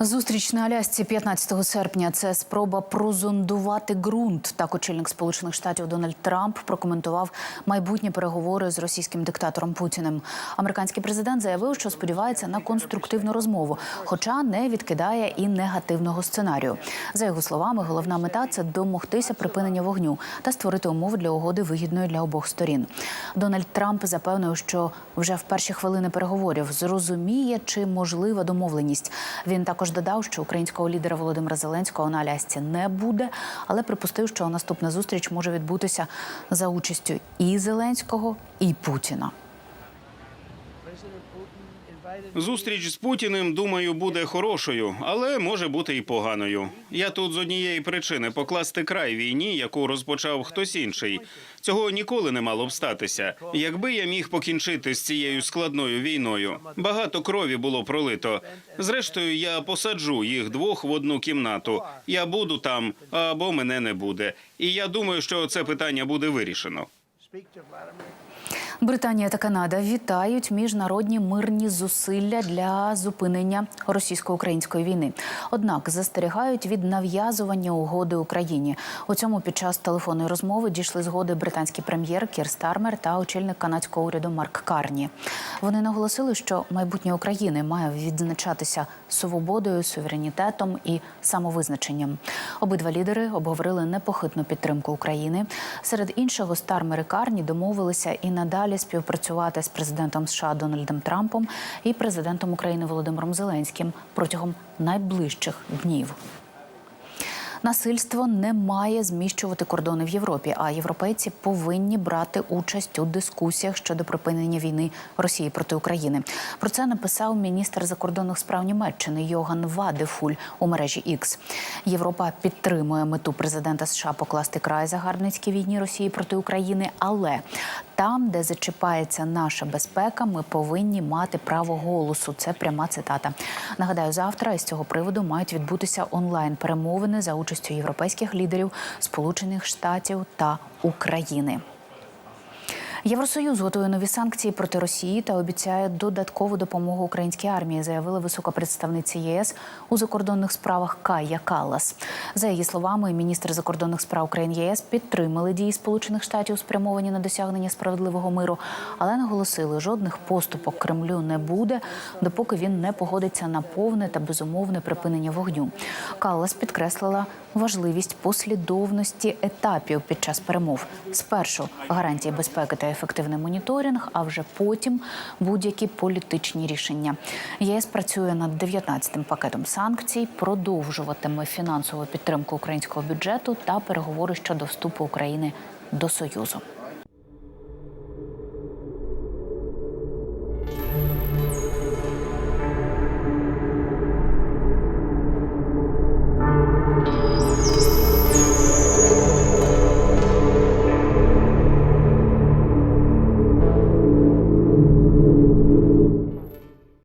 Зустріч на Алясці 15 серпня. Це спроба прозондувати ґрунт. Так очільник Сполучених Штатів Дональд Трамп прокоментував майбутні переговори з російським диктатором Путіним. Американський президент заявив, що сподівається на конструктивну розмову, хоча не відкидає і негативного сценарію. За його словами, головна мета це домогтися припинення вогню та створити умови для угоди вигідної для обох сторін. Дональд Трамп запевнив, що вже в перші хвилини переговорів зрозуміє, чи можлива домовленість. Він також додав, що українського лідера Володимира Зеленського на Алясці не буде, але припустив, що наступна зустріч може відбутися за участю і Зеленського, і Путіна. Зустріч з Путіним, думаю, буде хорошою, але може бути і поганою. Я тут з однієї причини покласти край війні, яку розпочав хтось інший. Цього ніколи не мало б статися. Якби я міг покінчити з цією складною війною, багато крові було пролито. Зрештою, я посаджу їх двох в одну кімнату. Я буду там або мене не буде. І я думаю, що це питання буде вирішено. Британія та Канада вітають міжнародні мирні зусилля для зупинення російсько-української війни. Однак застерігають від нав'язування угоди Україні. У цьому під час телефонної розмови дійшли згоди британський прем'єр Кір Стармер та очільник канадського уряду Марк Карні. Вони наголосили, що майбутнє України має відзначатися свободою, суверенітетом і самовизначенням. Обидва лідери обговорили непохитну підтримку України. Серед іншого, Стармер і Карні домовилися і надалі співпрацювати з президентом США Дональдом Трампом і президентом України Володимиром Зеленським протягом найближчих днів. Насильство не має зміщувати кордони в Європі, а європейці повинні брати участь у дискусіях щодо припинення війни Росії проти України. Про це написав міністр закордонних справ Німеччини Йоган Вадефуль у мережі X. Європа підтримує мету президента США покласти край загарбницькій війні Росії проти України, але там, де зачіпається наша безпека, ми повинні мати право голосу. Це пряма цитата. Нагадаю, завтра із цього приводу мають відбутися онлайн перемовини за участю європейських лідерів Сполучених Штатів та України. Євросоюз готує нові санкції проти Росії та обіцяє додаткову допомогу українській армії, заявила висока представниця ЄС у закордонних справах Кая Каллас. За її словами, міністр закордонних справ країн ЄС підтримали дії Сполучених Штатів, спрямовані на досягнення справедливого миру, але наголосили, жодних поступок Кремлю не буде, допоки він не погодиться на повне та безумовне припинення вогню. Каллас підкреслила важливість послідовності етапів під час перемов. Спершу гарантії безпеки та ефективний моніторинг, а вже потім будь-які політичні рішення. ЄС працює над 19-тим пакетом санкцій, продовжуватиме фінансову підтримку українського бюджету та переговори щодо вступу України до Союзу.